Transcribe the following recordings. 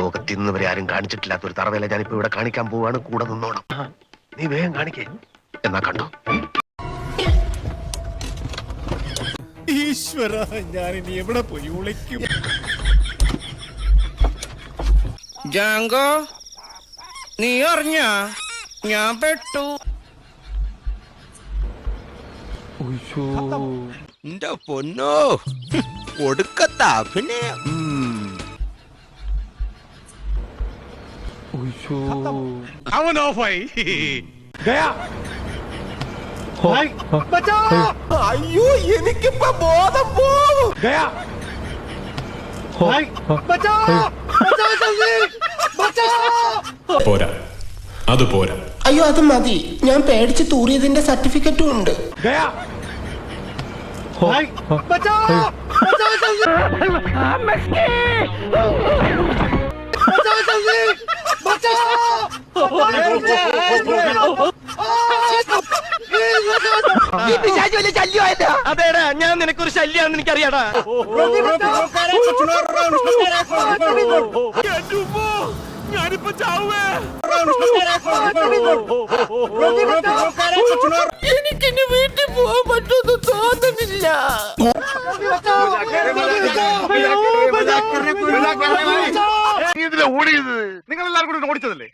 ലോകത്തിൽ നിന്ന് വരെ ആരും കാണിച്ചിട്ടില്ലാത്ത ഒരു തറവേല ഞാനിപ്പോ ഇവിടെ കാണിക്കാൻ പോവാണ്. കൂടെ നിന്നോണം. നീ വേഗം കാണിക്കേ. എന്നാ കണ്ടോ? ഈശ്വര ഞാൻ ഇനി എവിടെ പോയി? വിളിക്കും ജാങ്കോ നീ അറിഞ്ഞ ഞാൻ പെട്ടു. എന്റെ പൊന്നോ കൊടുക്കത്ത അഭിനയം. അവൻ ഓഫായി അയ്യോ എനിക്കിപ്പോ ബോധം പോവും പോരാ അത് പോരാ അയ്യോ അത് മതി ഞാൻ പേടിച്ച് തൂറിയതിന്റെ സർട്ടിഫിക്കറ്റും ഉണ്ട് അതേടാ ഞാൻ നിനക്കൊരു ശല്യാന്ന് എനിക്കറിയാടാ. ഞാനിപ്പോ ചാവേ എനിക്കിനി വീട്ടിൽ പോകാൻ പറ്റുമെന്ന് തോന്നുന്നില്ല. നിങ്ങൾ എല്ലാവരും കൂടി ഓടിച്ചതല്ലേ?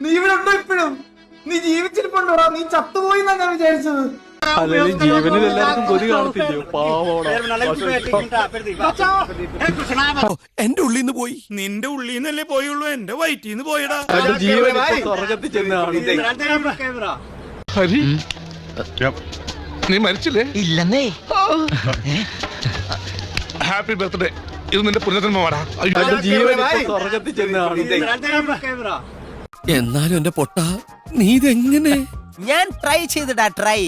നീ ഇവിടെ ഉണ്ടോ ഇപ്പോഴും? നീ ജീവിച്ചിരിപ്പുണ്ടോടാ? നീ ചത്തുപോയി എന്നാ ഞാൻ വിചാരിച്ചത്. ജീവനിൽ എല്ലാവർക്കും കൊതി കാണത്തില്ലയോ? പാവോടാ. എന്റെ ഉള്ളിൽ നിന്ന് പോയി. നിന്റെ ഉള്ളിൽ നിന്നല്ലേ പോയുള്ളൂ. എന്റെ വയറ്റിൽ നിന്ന് പോയടാ ജീവൻ സ്വർഗത്തിൽ ചെന്നാണ് നീ മരിച്ചില്ലേ? ഇല്ലെന്നേ. ഹാപ്പി ബർത്ത്ഡേ ഇത് നിന്റെ പുനർജന്മമാടാ. എന്നാലും എന്റെ പൊട്ട നീ ഇതെങ്ങനെ? ഞാൻ ട്രൈ ചെയ്തിടാ ട്രൈ